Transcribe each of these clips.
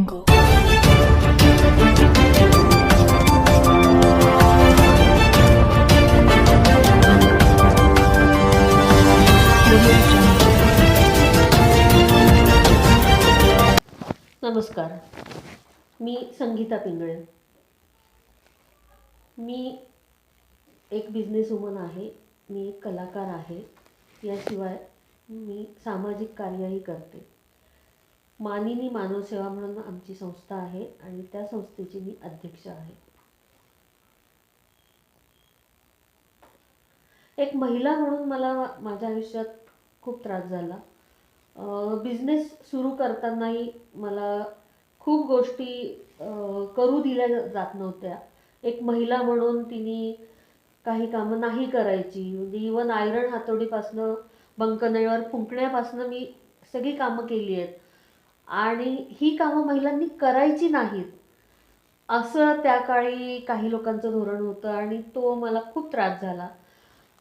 नमस्कार. मी संगीता पिंगळे. मी एक business woman आहे. मी एक कलाकार आहे. याशिवाय मी सामाजिक कार्यही करते. मानिनी मानवसेवा म्हणून आमची संस्था आहे आणि त्या संस्थेची मी अध्यक्ष आहे. एक महिला म्हणून मला माझ्या आयुष्यात खूप त्रास झाला. बिझनेस सुरू करतानाही मला खूप गोष्टी करू दिल्या जात नव्हत्या. एक महिला म्हणून तिने काही कामं नाही करायची. म्हणजे इवन आयरन हातोडीपासनं बंकनळीवर फुंकण्यापासनं मी सगळी कामं केली आहेत. आणि ही कामं महिलांनी करायची नाहीत. असं त्या काळी काही लोकांचं धोरण होतं आणि तो मला खूप त्रास झाला.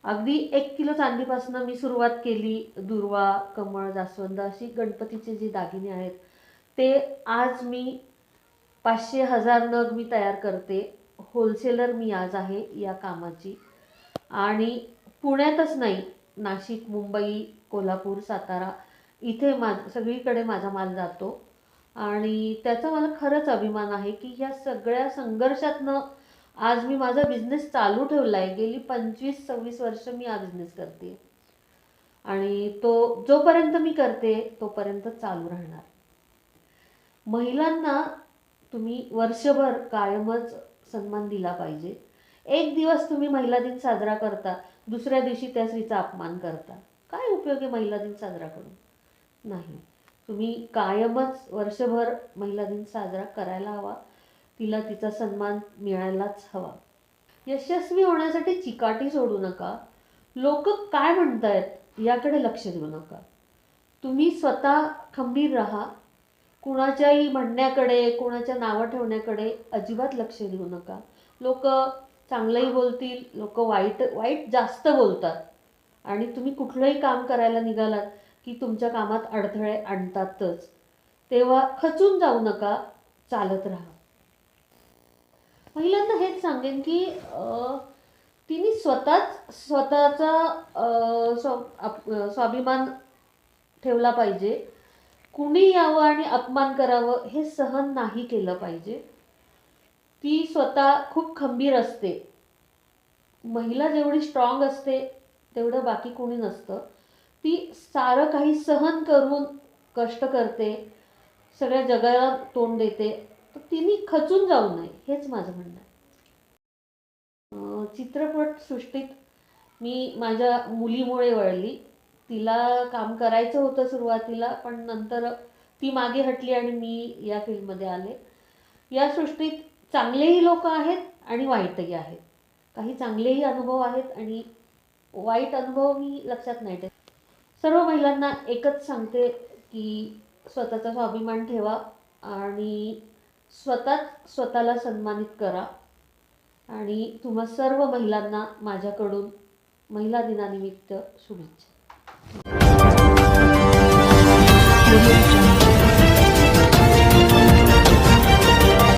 अगदी एक किलो चांदीपासून मी सुरुवात केली दुर्वा कमळ जास्वंद अशी गणपतीचे जे दागिने आहेत ते आज मी पाचशे हजार नग मी तयार करते. होलसेलर मी आज आहे या कामाची. आणि पुण्यातच नाही नाशिक मुंबई कोल्हापूर सातारा इथे मा सगळीकडे माझा माल जातो. आणि त्याचा मला खरंच अभिमान आहे की ह्या सगळ्या संघर्षातनं आज मी माझा बिझनेस चालू ठेवला आहे गेली पंचवीस सव्वीस वर्ष मी हा बिझनेस करते आणि तो जोपर्यंत मी करते तोपर्यंत चालू राहणार. महिलांना तुम्ही वर्षभर कायमच सन्मान दिला पाहिजे. एक दिवस तुम्ही महिला दिन साजरा करता दुसऱ्या दिवशी त्या स्त्रीचा अपमान करता. काय उपयोग आहे महिला दिन साजरा करून? नाही. तुम्ही कायमच वर्षभर महिला दिन साजरा करायला हवा. तिला तिचा सन्मान मिळायलाच हवा. यशस्वी होण्यासाठी चिकाटी सोडू नका. लोक काय म्हणतायत याकडे लक्ष देऊ नका. तुम्ही स्वतः खंबीर राहा. कुणाच्याही म्हणण्याकडे कुणाच्या नावं ठेवण्याकडे अजिबात लक्ष देऊ नका. लोक चांगलंही बोलतील लोक वाईट वाईट जास्त बोलतात. आणि तुम्ही कुठलंही काम करायला निघालात की तुमच्या कामात अडथळे आणतातच. तेव्हा खचून जाऊ नका चालत राहा. पहिल्यांदा हेच सांगेन की अं, तिने स्वतःच स्वतःचा स्व स्वाभिमान ठेवला पाहिजे. कुणी यावं आणि अपमान करावं हे सहन नाही केलं पाहिजे. ती स्वतः खूप खंबीर असते. महिला जेवढी स्ट्रॉंग असते तेवढं बाकी कोणी नसतं. ती सारं काही सहन करून कष्ट करते सगळ्या जगाला तोंड देते तर तिने खचून जाऊ नये हेच माझं म्हणणं आहे. चित्रपटसृष्टीत चित्रपट सृष्टीत मी माझ्या मुलीमुळे वळली. तिला काम करायचं होतं सुरुवातीला पण नंतर ती मागे हटली आणि मी या फील्डमध्ये आले. या सृष्टीत चांगलेही लोक आहेत आणि वाईटही आहेत. काही चांगलेही अनुभव आहेत आणि वाईट अनुभव मी लक्षात नाही ठेवत. सर्व महिलांना एकच सांगते की स्वतःचा स्वाभिमान ठेवा आणि स्वतःच स्वतःला सन्मानित करा. आणि तुम्हा सर्व महिलांना माझ्याकडून महिला दिनानिमित्त शुभेच्छा.